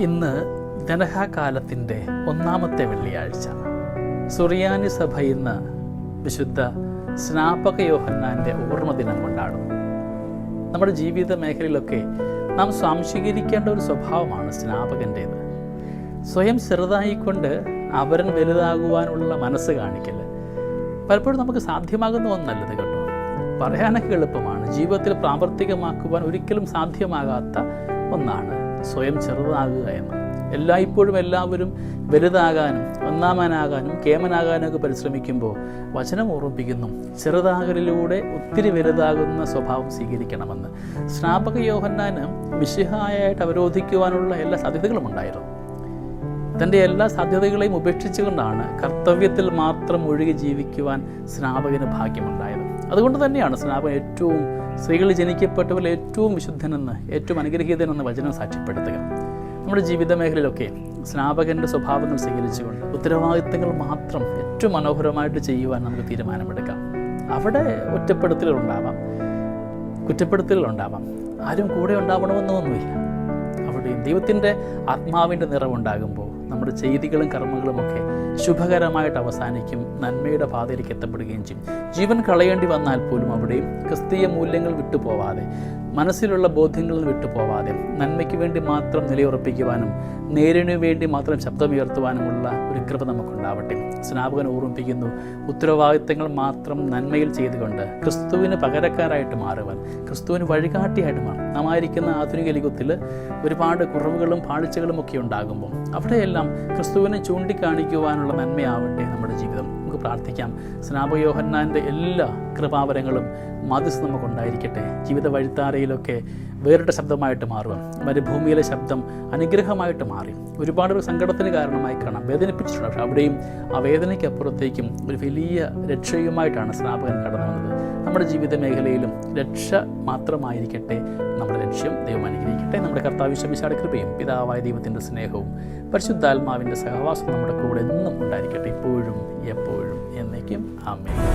ഇന്ന് ധനഹാകാലത്തിന്റെ ഒന്നാമത്തെ വെള്ളിയാഴ്ച. സുറിയാനി സഭ ഇന്ന് വിശുദ്ധ സ്നാപക യോഹന്നാന്റെ ഓർമ്മ ദിനം കൊണ്ടാടും നമ്മുടെ ജീവിത മേഖലയിലൊക്കെ നാം സ്വാംശീകരിക്കേണ്ട ഒരു സ്വഭാവമാണ് സ്നാപകന്റേത്. സ്വയം ചെറുതായിക്കൊണ്ട് അവരൻ വലുതാകുവാനുള്ള മനസ്സ് കാണിക്കൽ പലപ്പോഴും നമുക്ക് സാധ്യമാകുന്ന ഒന്നല്ലത് കേട്ടോ. പറയാനൊക്കെ എളുപ്പമാണ്. ജീവിതത്തിൽ പ്രാവർത്തികമാക്കുവാൻ ഒരിക്കലും സാധ്യമാകാത്ത ഒന്നാണ് സ്വയം ചെറുതാകുക എന്ന്. എല്ലായ്പ്പോഴും എല്ലാവരും വലുതാകാനും ഒന്നാമനാകാനും കേമനാകാനൊക്കെ പരിശ്രമിക്കുമ്പോൾ വചനം ഓർമ്മിപ്പിക്കുന്നു. ചെറുതാകലിലൂടെ ഒത്തിരി വലുതാകുന്ന സ്വഭാവം സ്വീകരിക്കണമെന്ന്. സ്നാപക യോഹന്നാന് മിശിഹായായിട്ട് അവരോധിക്കുവാനുള്ള എല്ലാ സാധ്യതകളും ഉണ്ടായിരുന്നു. തന്റെ എല്ലാ സാധ്യതകളെയും ഉപേക്ഷിച്ചുകൊണ്ടാണ് കർത്തവ്യത്തിൽ മാത്രം ഒഴുകി ജീവിക്കുവാൻ സ്നാപകന് ഭാഗ്യമുണ്ടായത്. അതുകൊണ്ട് തന്നെയാണ് സ്നാപം ഏറ്റവും സ്ത്രീകൾ ജനിക്കപ്പെട്ടവരിൽ ഏറ്റവും വിശുദ്ധനെന്ന് ഏറ്റവും അനുഗ്രഹീതനെന്ന് വചനം സാക്ഷ്യപ്പെടുത്തുക. നമ്മുടെ ജീവിത മേഖലയിലൊക്കെ സ്നാപകന്റെ സ്വഭാവങ്ങൾ സ്വീകരിച്ചുകൊണ്ട് ഉത്തരവാദിത്തങ്ങൾ മാത്രം ഏറ്റവും മനോഹരമായിട്ട് ചെയ്യുവാൻ നമുക്ക് തീരുമാനമെടുക്കാം. അവിടെ ഒറ്റപ്പെടുത്തലുകളുണ്ടാവാം. കുറ്റപ്പെടുത്തലുകളുണ്ടാവാം. ആരും കൂടെ ഉണ്ടാവണമെന്നൊന്നുമില്ല. അവിടെയും ദൈവത്തിന്റെ ആത്മാവിന്റെ നിറവുണ്ടാകുമ്പോൾ നമ്മുടെ ചെയ്തികളും കർമ്മങ്ങളുമൊക്കെ ശുഭകരമായിട്ട് അവസാനിക്കും നന്മയുടെ പാതയിലേക്ക് എത്തപ്പെടുകയും ചെയ്യും. ജീവൻ കളയേണ്ടി വന്നാൽ പോലും അവിടെയും ക്രിസ്തീയ മൂല്യങ്ങൾ വിട്ടുപോവാതെ മനസ്സിലുള്ള ബോധ്യങ്ങളിൽ വിട്ടുപോവാതെ നന്മയ്ക്ക് വേണ്ടി മാത്രം നിലയുറപ്പിക്കുവാനും നേരിനു വേണ്ടി മാത്രം ശബ്ദമുയർത്തുവാനുമുള്ള ഒരു കൃപ നമുക്കുണ്ടാവട്ടെ. സ്നാപകൻ ഓർമ്മിപ്പിക്കുന്നു ഉത്തരവാദിത്തങ്ങൾ മാത്രം നന്മയിൽ ചെയ്തുകൊണ്ട് ക്രിസ്തുവിന് പകരക്കാരായിട്ട് മാറുവാൻ ക്രിസ്തുവിന് വഴികാട്ടിയായിട്ട് മാറും. നാം ആയിരിക്കുന്ന ആധുനിക യുഗത്തിൽ ഒരുപാട് കുറവുകളും പാളിച്ചകളും ഒക്കെ ഉണ്ടാകുമ്പോൾ അവിടെയെല്ലാം ക്രിസ്തുവിനെ ചൂണ്ടിക്കാണിക്കുവാനുള്ള നന്മയാവട്ടെ നമ്മുടെ ജീവിതം. നമുക്ക് പ്രാർത്ഥിക്കാം. സ്നാപകയോഹന്നാന്റെ എല്ലാ കൃപാവരങ്ങളും മതിസ് നമുക്കുണ്ടായിരിക്കട്ടെ. ജീവിത വഴിത്താരയിലൊക്കെ വേറിട്ട ശബ്ദമായിട്ട് മാറുക മരുഭൂമിയിലെ ശബ്ദം അനുഗ്രഹമായിട്ട് മാറി. ഒരുപാട് ഒരു സങ്കടത്തിന് കാരണമായി കാണാം. വേദനിപ്പിച്ചിട്ടുണ്ട് പക്ഷെ അവിടെയും ആ വേദനയ്ക്ക് അപ്പുറത്തേക്കും ഒരു വലിയ രക്ഷയുമായിട്ടാണ് സ്നാപകൻ കടന്നു വന്നത്. നമ്മുടെ ജീവിത മേഖലയിലും രക്ഷ മാത്രമായിരിക്കട്ടെ നമ്മുടെ ലക്ഷ്യം. ദൈവം അനുഗ്രഹിക്കട്ടെ. നമ്മുടെ കർത്താവ് ശമിശാട് കൃപയും പിതാവായ ദൈവത്തിന്റെ സ്നേഹവും പരിശുദ്ധാത്മാവിന്റെ സഹവാസം നമ്മുടെ കൂടെ എന്നും ഉണ്ടായിരിക്കട്ടെ. Amén.